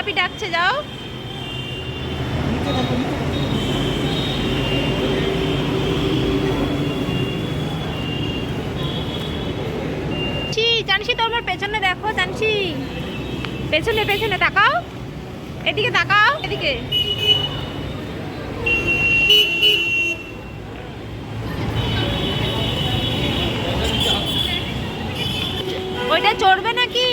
পাপি ডাকছে, যাও। ছি, জানসি তোমার পেছনে, দেখো জানসি। পেছনে পেছনে, তাকাও। এদিকে তাকাও। এদিকে। ওইটা চড়বে নাকি?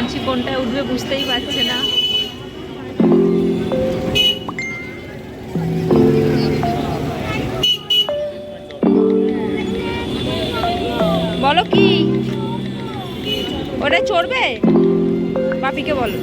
জানসি কোনটায় উঠবে বুঝতেই পারছে না। বলো কি? ওটা চড়বে? বাপিকে বলো।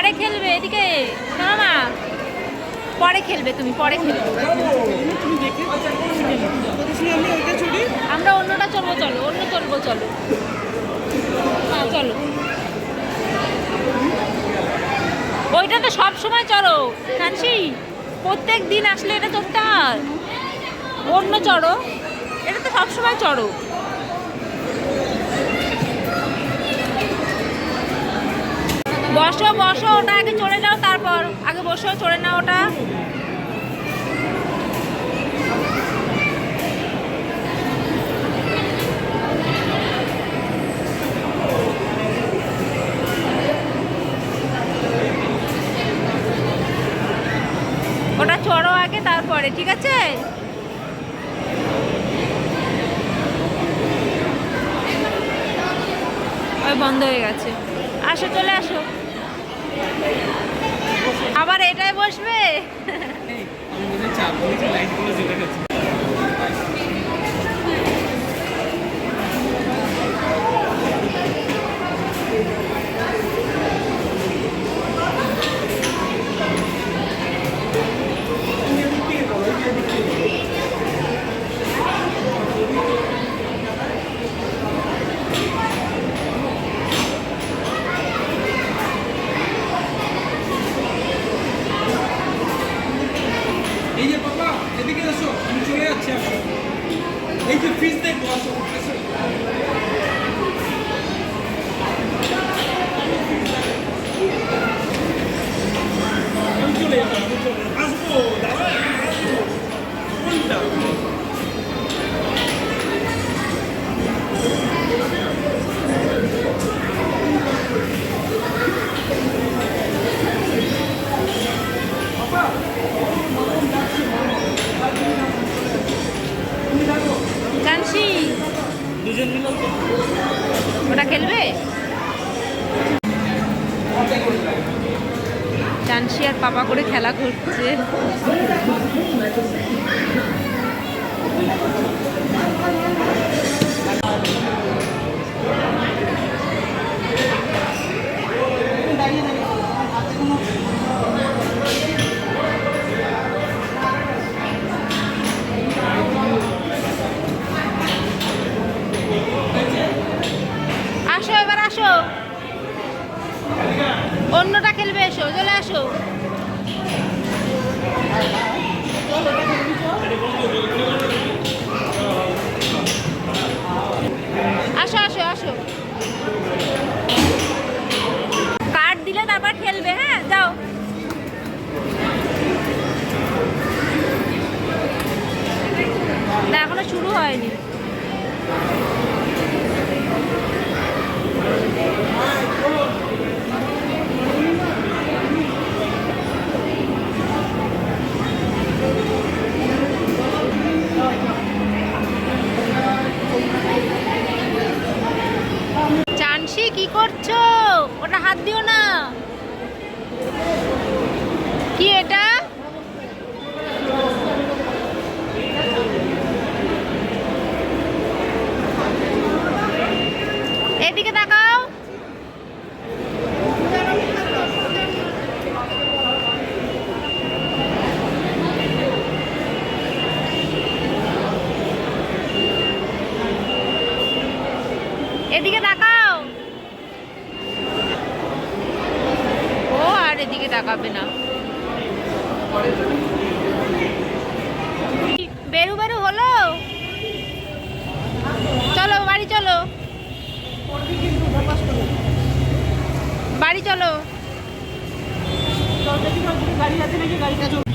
পরে খেলবে, এদিকে শোনো মা পরে খেলবে তুমি, পরে খেলবে। আমরা অন্যটা চলবো, চলো, অন্য চলবো, চলো। হ্যাঁ চলো। ওইটা তো সব সময় চড়ো কানসি প্রত্যেক দিন আসলে এটা চড়তে হয় অন্য চড়ো, এটা তো সব সময় চড়ো। বসো বসো, ওটা আগে চড়ে যাও, তারপর আগে বসো চড়ে নাও ওটা। ওটা চড়ো আগে, তারপরে, ঠিক আছে? বন্ধ হয়ে গেছে। আসো, চলে আসো। আবার এটাই বসবে? আমি চাপ লাইট এদিকে এসো আমি চলে যাচ্ছি আসো এই যে ফিস দেখব আসো আসো আমি চলে যাব আমি চলে যাব। আসব দাঁড়া আসব কোনটা জানছি দুজন মিলে ওটা খেলবে। জানসি আর পাপা করে খেলা করছে। আসো। কার্ড দিলে তারপর খেলবে হ্যাঁ? যাও। না এখনও শুরু হয়নি চানসি কি করছ? ওটা হাত দিও না। কি এটা এদিকে তাকাও এদিকে তাকাও ও এদিকে তাকাবে না। বেরু বেরু হলো। চলো বাড়ি চলো। বাড়ি চলো। ঘোড়ো